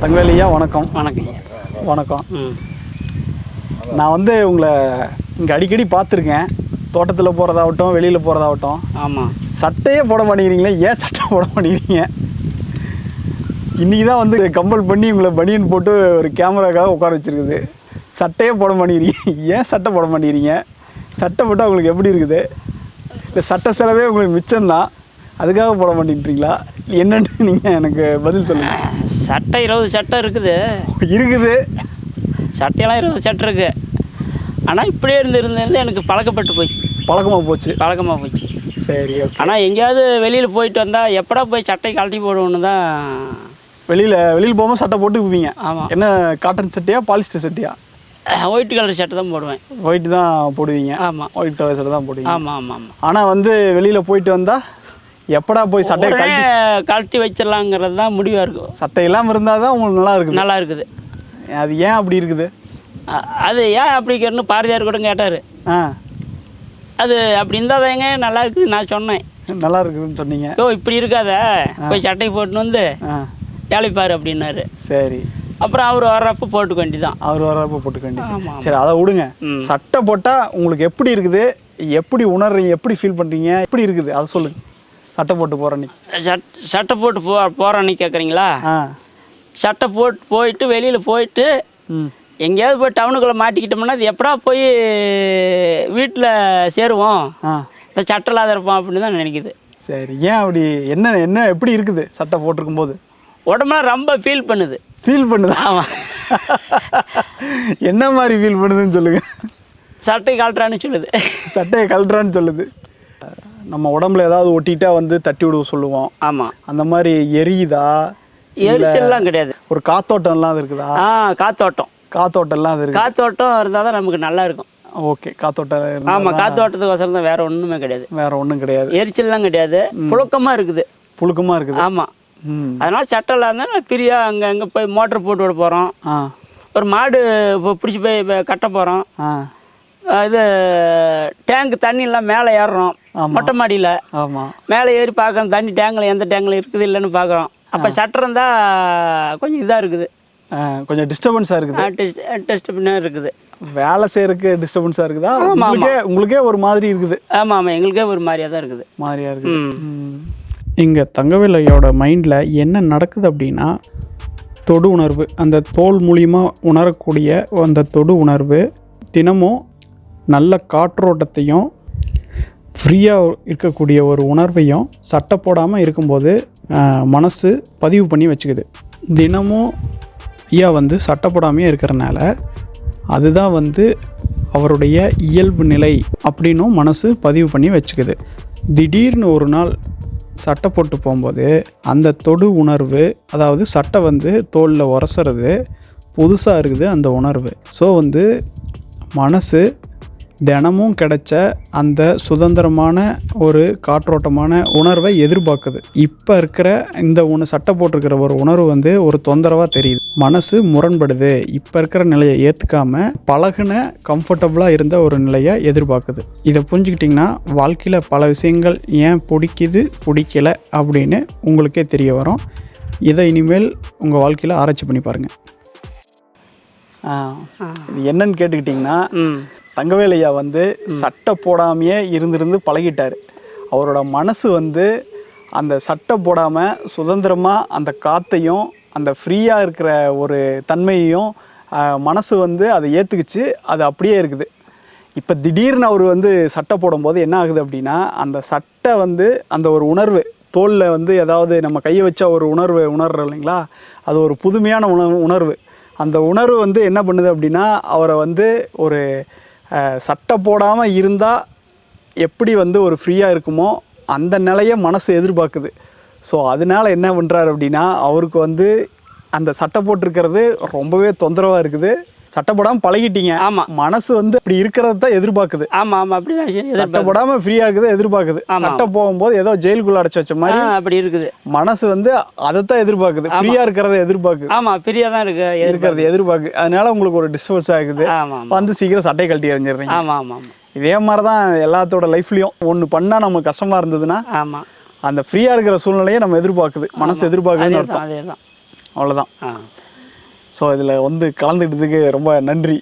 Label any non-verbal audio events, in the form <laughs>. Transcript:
தங்கவேலியா வணக்கம். வணக்கம். வணக்கம். ம். நான் வந்து உங்களை இங்கே அடிக்கடி பார்த்துருக்கேன். தோட்டத்தில் போகிறதாகட்டும் வெளியில் போகிறதாகட்டும் ஆமாம் சட்டையே போட மாட்டேங்கிறீங்களே? ஏன் சட்டை போட மாட்டேங்கிறீங்க? இன்றைக்கி தான் வந்து கம்பல் பண்ணி உங்களை பனியன் போட்டு ஒரு கேமராக்காக உட்கார வச்சுருக்குது. சட்டையே போட மாட்டேங்கிறீங்க. ஏன் சட்டை போட மாட்டேங்கிறீங்க? சட்டை போட்டால் உங்களுக்கு எப்படி இருக்குது? இந்த சட்டை செலவே உங்களுக்கு மிச்சம்தான். அதுக்காக போட மாட்டேங்கிறீங்களா என்னன்னு நீங்கள் எனக்கு பதில் சொல்லுங்கள் சட்டை இருபது சட்டை இருக்குது. இருக்குது. சட்டையெல்லாம் இருபது சட்டை இருக்கு. ஆனால் இப்படியே இருந்து எனக்கு பழக்கப்பட்டு போச்சு. பழக்கமாக போச்சு. பழக்கமாக போச்சு. சரி ஆனால் எங்கேயாவது வெளியில் போயிட்டு வந்தால் எப்படா போய் சட்டை கழட்டி போடுவோன்னு தான் வெளியில் வெளியில் போகும்போது சட்டை போட்டு போவீங்க ஆமாம் என்ன காட்டன் சட்டையா பாலிஸ்டர் சட்டையா? ஒயிட் கலர் சட்டை தான் போடுவேன். ஒயிட் தான் போடுவீங்க. ஆமாம் ஒயிட் கலர் சட்டை தான் போடுவீங்க. ஆமாம் ஆமாம் ஆமாம் ஆனால் வந்து வெளியில் போயிட்டு வந்தால் எப்படா போய் உடனே கழட்டி வச்சிடலாங்கிறது தான் முடிவாக இருக்கும். சட்டை இல்லாமல் இருந்தால் தான் உங்களுக்கு நல்லா இருக்குது. நல்லா இருக்குது. அது ஏன் அப்படி இருக்குது? அது ஏன் அப்படிங்கிறன்னு பாரதியார் கூட கேட்டார். ஆ. அது அப்படி இருந்தால் தாங்க நல்லா இருக்குது நான் சொன்னேன். நல்லா இருக்குதுன்னு சொன்னீங்க. ஓ இப்படி இருக்காத. போய் சட்டை போட்டுன்னு வந்து ஆ. வேலைப்பாரு அப்படின்னாரு. சரி. அப்புறம் அவர் வர்றப்ப போட்டுக்க வேண்டியதான் அவர் வரப்போ போட்டுக்க வேண்டியது. சரி அதை விடுங்க. சட்டை போட்டால் உங்களுக்கு எப்படி இருக்குது? எப்படி உணர்றீங்க? எப்படி ஃபீல் பண்ணுறீங்க எப்படி இருக்குது? அதை சொல்லுங்கள் சட்டை போட்டு போகிற நீ சட் சட்டை போட்டு போ போகிறோன்னு கேட்குறீங்களா ஆ. சட்டை போட்டு போயிட்டு வெளியில் போயிட்டு ம். எங்கேயாவது போய் டவுனுக்குள்ளே மாட்டிக்கிட்டோம்னா அது எப்படா போய் வீட்டில் சேருவோம்? ஆ. இந்த சட்டை இல்லாத இருப்போம் அப்படின்னு தான் நினைக்குது. சரி ஏன் அப்படி என்ன என்ன எப்படி இருக்குது சட்டை போட்டிருக்கும் போது உடம்புலாம் ரொம்ப ஃபீல் பண்ணுது. ஃபீல் பண்ணுதா? ஆமாம் <laughs> என்ன மாதிரி ஃபீல் பண்ணுதுன்னு சொல்லுங்க. சட்டை கழட்டுறான்னு சொல்லுது. சட்டையை கழட்டுறான்னு சொல்லுது. நம்ம உடம்புல ஏதாவது ஒட்டிட்டா வந்து தட்டி விடுவ சொல்லுவோம். ஆமாம் அந்த மாதிரி எரியுதா? எரிச்சல்லாம் கிடையாது. ஒரு காத்தோட்டம்லாம் இருக்குதா? ஆ காத்தோட்டம். காத்தோட்டம்லாம் இருக்கு. காத்தோட்டம் இருந்தால் தான் நமக்கு நல்லா இருக்கும். ஓகே காத்தோட்டம் ஆமாம் காத்தோட்டத்துக்கோசரம் தான் வேற ஒன்றுமே கிடையாது. வேற ஒன்றும் கிடையாது. எரிச்சல்லாம் கிடையாது. புழுக்கமாக இருக்குது. புழுக்கமாக இருக்குது. ஆமாம் அதனால சட்டம் இல்லாமல் பிரியா அங்கே அங்கே போய் மோட்டர் போட்டு விட போகிறோம் ஆ. ஒரு மாடு பிடிச்சி போய் கட்ட போகிறோம் ஆ. இது டேங்க் தண்ணியெல்லாம் மேலே ஏறுறோம். மொட்டை மாடியில். ஆமாம் மேலே ஏறி பார்க்கறோம். தண்ணி டேங்கில் எந்த டேங்கில் இருக்குது இல்லைன்னு பார்க்குறோம். அப்போ சட்டை இருந்தால் கொஞ்சம் இதாக இருக்குது. கொஞ்சம் டிஸ்டர்பன்ஸாக இருக்குது. டெஸ்ட் டெஸ்ட் பண்ண இருக்குது. வேலை செய்யறதுக்கு டிஸ்டர்பன்ஸாக இருக்குதா? உங்களுக்கே உங்களுக்கே ஒரு மாதிரி இருக்குது. ஆமாம் ஆமாம் எங்களுக்கே ஒரு மாதிரியாக தான் இருக்குது. மாதிரியா இருக்குது. இங்கே தங்கவேலையோட மைண்டில் என்ன நடக்குது அப்படின்னா தொடு உணர்வு. அந்த தோல் மூலிமா உணரக்கூடிய அந்த தொடு உணர்வு தினமும் நல்ல காற்றோட்டத்தையும் ஃப்ரீயாக இருக்கக்கூடிய ஒரு உணர்வையும் சட்டை போடாமல் இருக்கும்போது மனசு பதிவு பண்ணி வச்சுக்குது. தினமும் ஐயா வந்து சட்டை போடாமையே இருக்கிறனால அதுதான் வந்து அவருடைய இயல்பு நிலை அப்படின்னும் மனசு பதிவு பண்ணி வச்சுக்குது. திடீர்னு ஒரு நாள் சட்டை போட்டு போகும்போது அந்த தொடு உணர்வு அதாவது சட்டை வந்து தோலில் உரசுறது புதுசாக இருக்குது அந்த உணர்வு. ஸோ வந்து மனசு தினமும் கிடைச்ச அந்த சுதந்திரமான ஒரு காற்றோட்டமான உணர்வை எதிர்பார்க்குது. இப்போ இருக்கிற இந்த உண சட்டை போட்டிருக்கிற ஒரு உணர்வு வந்து ஒரு தொந்தரவாக தெரியுது. மனசு முரண்படுது. இப்போ இருக்கிற நிலையை ஏற்றுக்காம பழகுன கம்ஃபர்டபுளாக இருந்த ஒரு நிலையை எதிர்பார்க்குது. இதை புரிஞ்சுக்கிட்டிங்கன்னா வாழ்க்கையில் பல விஷயங்கள் ஏன் பிடிக்குது பிடிக்கல அப்படின்னு உங்களுக்கே தெரிய வரும். இதை இனிமேல் உங்கள் வாழ்க்கையில் ஆராய்ச்சி பண்ணி பாருங்கள் இது என்னன்னு கேட்டுக்கிட்டிங்கன்னா தங்கவேலையா வந்து சட்டை போடாமையே இருந்திருந்து பழகிட்டார். அவரோட மனசு வந்து அந்த சட்டை போடாமல் சுதந்திரமாக அந்த காற்றையும் அந்த ஃப்ரீயாக இருக்கிற ஒரு தன்மையையும் மனசு வந்து அதை ஏற்றுக்குச்சு அது அப்படியே இருக்குது. இப்போ திடீர்னு அவர் வந்து சட்டை போடும்போது என்ன ஆகுது அப்படின்னா அந்த சட்டை வந்து அந்த ஒரு உணர்வு தோலில் வந்து ஏதாவது நம்ம கையை வச்சா ஒரு உணர்வு உணர்றோம் இல்லைங்களா? அது ஒரு புதுமையான உணர்வு உணர்வு. அந்த உணர்வு வந்து என்ன பண்ணுது அப்படின்னா அவரை வந்து ஒரு சட்டை போடாமல் இருந்தால் எப்படி வந்து ஒரு ஃப்ரீயாக இருக்குமோ அந்த நிலையை மனசு எதிர்பார்க்குது. ஸோ அதனால என்ன பண்ணுறாரு அப்படின்னா அவருக்கு வந்து அந்த சட்டை போட்டிருக்கிறது ரொம்பவே தொந்தரவாக இருக்குது. சட்டை போடாமல் பழகிட்டீங்க. ஆமாம் மனசு வந்து இப்படி இருக்கிறத தான் எதிர்பார்க்குது. ஆமாம் ஆமாம் அப்படி தான் சரி சட்டை போடாமல் ஃப்ரீயாக இருக்குது எதிர்பார்க்குது. சட்டை போகும்போது ஏதோ ஜெயிலுக்குள்ள அடைச்சி வச்ச மாதிரி அப்படி இருக்குது. மனசு வந்து அதைத்தான் எதிர்பார்க்குது. ஃப்ரீயாக இருக்கிறத எதிர்பார்க்குது. ஆமாம் ஃப்ரீயாக தான் இருக்கு இருக்கிறது எதிர்பார்க்கு அதனால உங்களுக்கு ஒரு டிஸ்டர்பன்ஸ் ஆகுது வந்து சீக்கிரம் சட்டை கழட்டி எறிஞ்சிடுறீங்க. ஆமாம் ஆமாம் ஆமாம் இதே மாதிரி தான் எல்லாத்தோட லைஃப்லையும் ஒன்று பண்ணால் நமக்கு கஷ்டமாக இருந்ததுன்னா ஆமாம் அந்த ஃப்ரீயாக இருக்கிற சூழ்நிலையை நம்ம எதிர்பார்க்குது. மனசு எதிர்பார்க்குதுன்னு அதே அர்த்தம். தான் அதே தான். அவ்வளோதான் ஸோ இதில் வந்து கலந்துக்கிட்டதுக்கு ரொம்ப நன்றி.